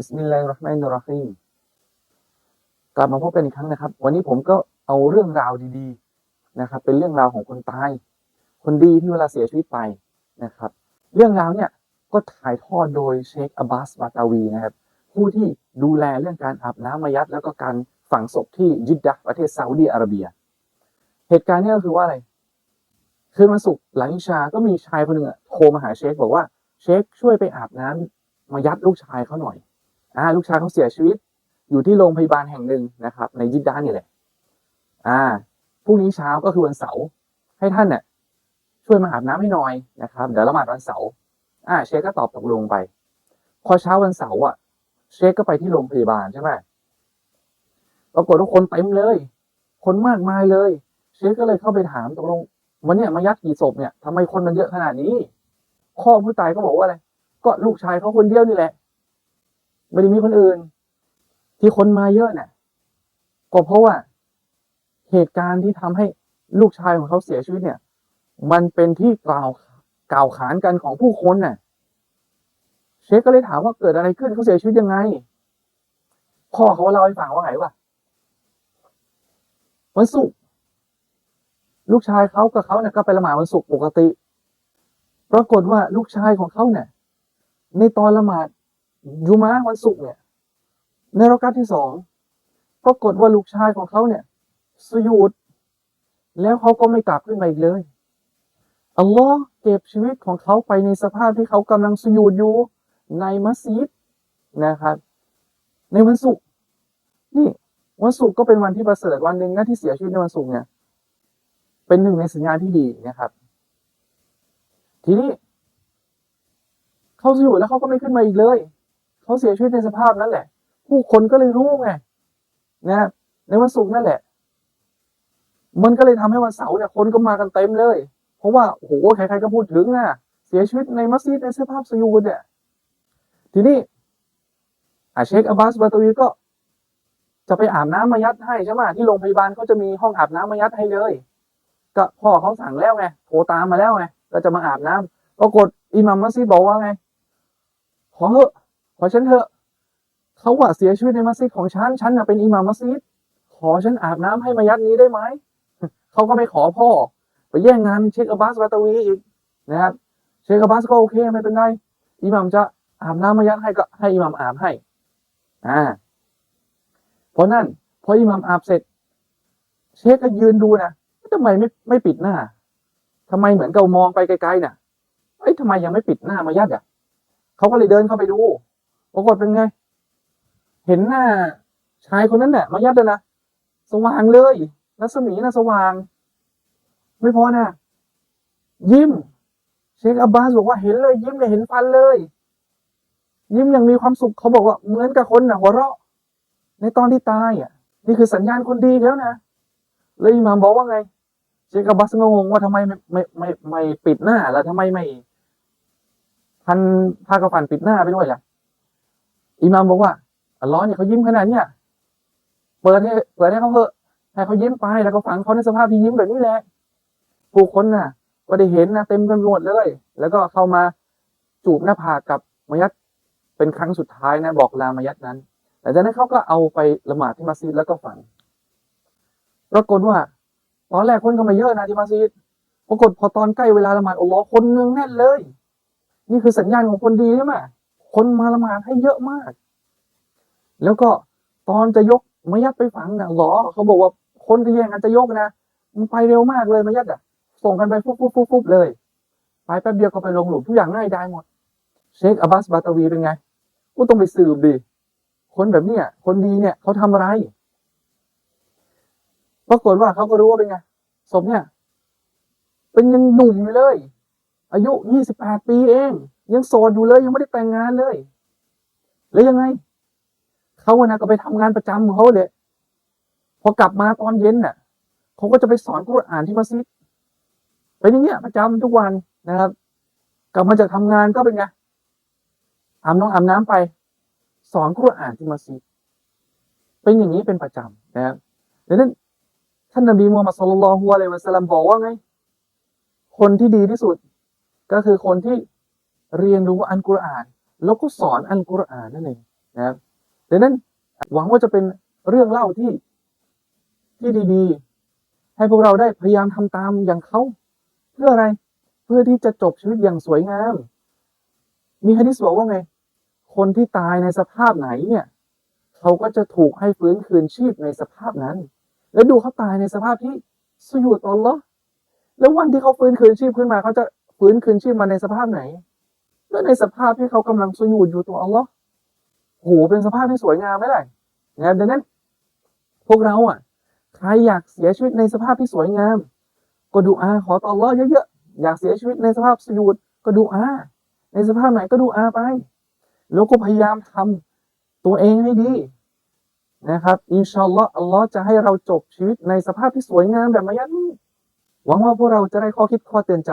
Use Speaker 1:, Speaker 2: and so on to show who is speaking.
Speaker 1: บิสมิลลาฮิรเราะห์มานิรเราะฮีมกลับมาพบกันอีกครั้งนะครับ วันนี้ผมก็เอาเรื่องราวดีๆนะครับ เป็นเรื่องราวของคนตาย คนดีที่เวลาเสียชีวิตไปนะครับ เรื่องราวเนี่ยก็ถ่ายทอดโดยเชคอับบาสบาตาวีนะครับ ผู้ที่ดูแลเรื่องการอาบน้ำมายัด แล้วก็การฝังศพที่ยิดดะประเทศซาอุดีอาระเบีย เหตุการณ์นี้ก็คือว่าอะไรคืนวันศุกร์หลังอิชาก็มีชายคนหนึ่งโทรมาหาเชคบอกว่าเชคช่วยไปอาบน้ำมายัดลูกชายเขาหน่อย อ่าลูกชายเขาเสียชีวิต อยู่ที่โรงพยาบาลแห่งหนึ่งนะครับ ในยิดดาห์นี่แหละ อ่าพรุ่งนี้เช้าก็คือวันเสาร์ให้ท่านเนี่ยช่วยมาอาบน้ำให้หน่อยนะครับ เดี๋ยวละหมาดวันเสาร์อ่า เชคก็ตอบตกลงไป พอเช้าวันเสาร์อะ เชคก็ไปที่โรงพยาบาลใช่ไหมปรากฏว่าคนเต็มเลย คนมากมายเลย เชคก็เลยเข้าไปถามตกลงวันเนี้ยมายัดกี่ศพเนี่ยทำไมคนมันเยอะขนาดนี้พ่อผู้ตายก็บอกว่าอะไรก็ลูกชายเขาคนเดียวนี่แหละ ไม่ได้มีคนอื่น ที่คนมาเยอะเนี่ยก็เพราะว่าเหตุการณ์ที่ทำให้ลูกชายของเขาเสียชีวิตเนี่ย มันเป็นที่กล่าวกล่าวขานกันของผู้คนน่ะ เชคก็เลยถามว่าเกิดอะไรขึ้นเขาเสียชีวิตยังไง พ่อเขาเล่าให้ฟังว่าไงวะวันศุกร์ลูกชายเขากับเขาเนี่ยก็ไปละหมาดวันศุกร์ปกติ ปรากฏว่าลูกชายของเขาเนี่ยในตอนละหมาด ยูมาวันศุกร์เนี่ย ในรากาตที่สองปรากฏว่าลูกชายของเขาเนี่ย สยุดแล้วเขาก็ไม่กลับขึ้นมาอีกเลยอัลลอฮ์เก็บชีวิตของเขาไปในสภาพที่เขากำลังสยุดอยู่ในมัสยิดนะครับ ในวันศุกร์นี่วันศุกร์ก็เป็นวันที่ประเสริฐวันหนึ่งนะที่เสียชีวิตในวันศุกร์เนี่ย เป็นหนึ่งในสัญญาณที่ดีนะครับ ทีนี้เขาสยุดแล้วเขาก็ไม่ขึ้นมาอีกเลย เขาเสียชีวิตในสภาพนั้นแหละ ผู้คนก็เลยรู้ไงนะในวันศุกร์นั่นแหละ มันก็เลยทำให้วันเสาร์เนี่ยคนก็มากันเต็มเลย เพราะว่าโอ้โหใครๆก็พูดถึงอะเสียชีวิตในมัสยิดในสภาพสยูดเนี่ยทีนี้อาเชคอับบาสบาตวีก็ จะไปอาบน้ำมายัดให้ใช่ไหมที่โรงพยาบาลเขาจะมีห้องอาบน้ำมายัดให้เลยก็พ่อเขาสั่งแล้วไงโทรตามมาแล้วไงก็จะมาอาบน้ำปรากฏอิหมัมมัสยิดบอกว่าไงขอเถอะ ขอฉันเถอะเขาว่าเสียชีวิตในมัสยิดของฉัน ฉันน่ะเป็นอิหม่ามมัสยิด ขอฉันอาบน้ำให้มายัดนี้ได้ไหม เขาก็ไปขอพ่อ ไปแย่งงานเชคอับบาสบาตวีอีกนะครับ เชคอับบาสก็โอเคไม่เป็นไร อิหม่ามจะอาบน้ำมายัดให้ก็ให้อิหม่ามอาบให้ อ่า เพราะนั่นพออิหม่ามอาบเสร็จ เชคก็ยืนดูนะทำไมไม่ไม่ปิดหน้าทำไมเหมือนกับมองไปไกลๆน่ะ เอ้ยทำไมยังไม่ปิดหน้ามายัดอะ เขาก็เลยเดินเข้าไปดู ปรากฏเป็นไง เห็นหน้า ชายคนนั้นเนี่ยมายัดเลยนะสว่างเลยรัศมีนะสว่าง ไม่พอนะยิ้ม เชคอับบาสบอกว่าเห็นเลย ยิ้มเลยเห็นฟันเลย ยิ้มอย่างมีความสุขเขาบอกว่าเหมือนกับคนน่ะหัวเราะ ในตอนที่ตายอะ นี่คือสัญญาณคนดีแล้วนะเลยอิหมามบอกว่าไง เชคอับบาสงงว่าทำไมไม่ไม่ไม่ไม่ปิดหน้าแล้วทำไมไม่พันผ้ากระฟันปิดหน้าไปด้วยล่ะ อิหมามบอกว่าอัลลอฮ์เนี่ยเขายิ้มขนาดเนี้ยเปิดให้เปิดให้เขาเถอะให้เขายิ้มไปแล้วก็ฝังเขาในสภาพที่ยิ้มแบบนี้แหละผู้คนน่ะ ก็ได้เห็นนะเต็มกันไปหมดเลย แล้วก็เข้ามาจูบหน้าผากกับมายัดเป็นครั้งสุดท้ายนะบอกลามายัดนั้นหลังจากนั้นเขาก็เอาไปละหมาดที่มัสยิดแล้วก็ฝังปรากฏว่า ตอนแรกคนก็มาเยอะนะที่มัสยิดปรากฏพอตอนใกล้เวลาละหมาดอัลลอฮ์คนหนึงแน่นเลย นี่คือสัญญาณของคนดีใช่ไหม คนมาละหมาดให้เยอะมาก แล้วก็ตอนจะยกมายัดไปฝังนะหรอเขาบอกว่าคนที่แย่งกันจะยกนะมันไปเร็วมากเลยมายัดอะ ส่งกันไปฟุบฟุบฟุบฟุบเลยไปแป๊บเดียวก็ไปลงหลุมทุกอย่างง่ายได้หมด เชคอับบาสบาตาวีเป็นไงกูต้องไปสืบดิคนแบบเนี้ยคนดีเนี่ยเขาทำอะไรปรากฏว่าเขาก็รู้ว่าเป็นไงศพเนี่ย เป็นยังหนุ่มอยู่เลย อายุยี่สิบแปดปีเอง ยังโสดอยู่เลยยังไม่ได้แต่งงานเลย แล้วยังไงเขาอะนะก็ไปทำงานประจำของเขาเลยพอกลับมาตอนเย็นน่ะเขาก็จะไปสอนกุรอานที่มัสยิดเป็นอย่างเงี้ยประจำทุกวันนะครับ กลับมาจากทำงานก็เป็นไงอาบน้องอาบน้ำไป สอนกุรอานที่มัสยิดเป็นอย่างนี้เป็นประจำนะครับดังนั้นท่านนบีมูฮัมมัดสุลลัลฮุอะลัยฮิวะสัลลัมบอกว่าไง คนที่ดีที่สุด ก็คือคนที่ เรียนรู้อันกุรอาน แล้วก็สอนอันกุรอานนั่นเองนะครับดังนั้นหวังว่าจะเป็นเรื่องเล่าที่ที่ดีๆ ให้พวกเราได้พยายามทำตามอย่างเขา เพื่ออะไรเพื่อที่จะจบชีวิตอย่างสวยงาม มีฮะดิษบอกว่าไง คนที่ตายในสภาพไหนเนี่ยเขาก็จะถูกให้ฟื้นคืนชีพในสภาพนั้น แล้วดูเขาตายในสภาพที่สุยุดอัลลอฮ์แล้ววันที่เขาฟื้นคืนชีพขึ้นมาเขาจะฟื้นคืนชีพมาในสภาพไหน ก็ในสภาพที่เขากำลังสุยุดอยู่ตัวอัลลอฮ์โหเป็นสภาพที่สวยงามไหมล่ะนะครับดังนั้น พวกเราอะใครอยากเสียชีวิตในสภาพที่สวยงาม ก็ดูอาขอต่ออัลลอฮ์เยอะๆอยากเสียชีวิตในสภาพสุยุดก็ดูอาในสภาพไหนก็ดูอาไป แล้วก็พยายามทำตัวเองให้ดีนะครับ อินชาอัลลอฮ์อัลลอฮ์จะให้เราจบชีวิตในสภาพที่สวยงามแบบมายันนี้หวังว่าพวกเราจะได้ข้อคิดข้อเตือนใจ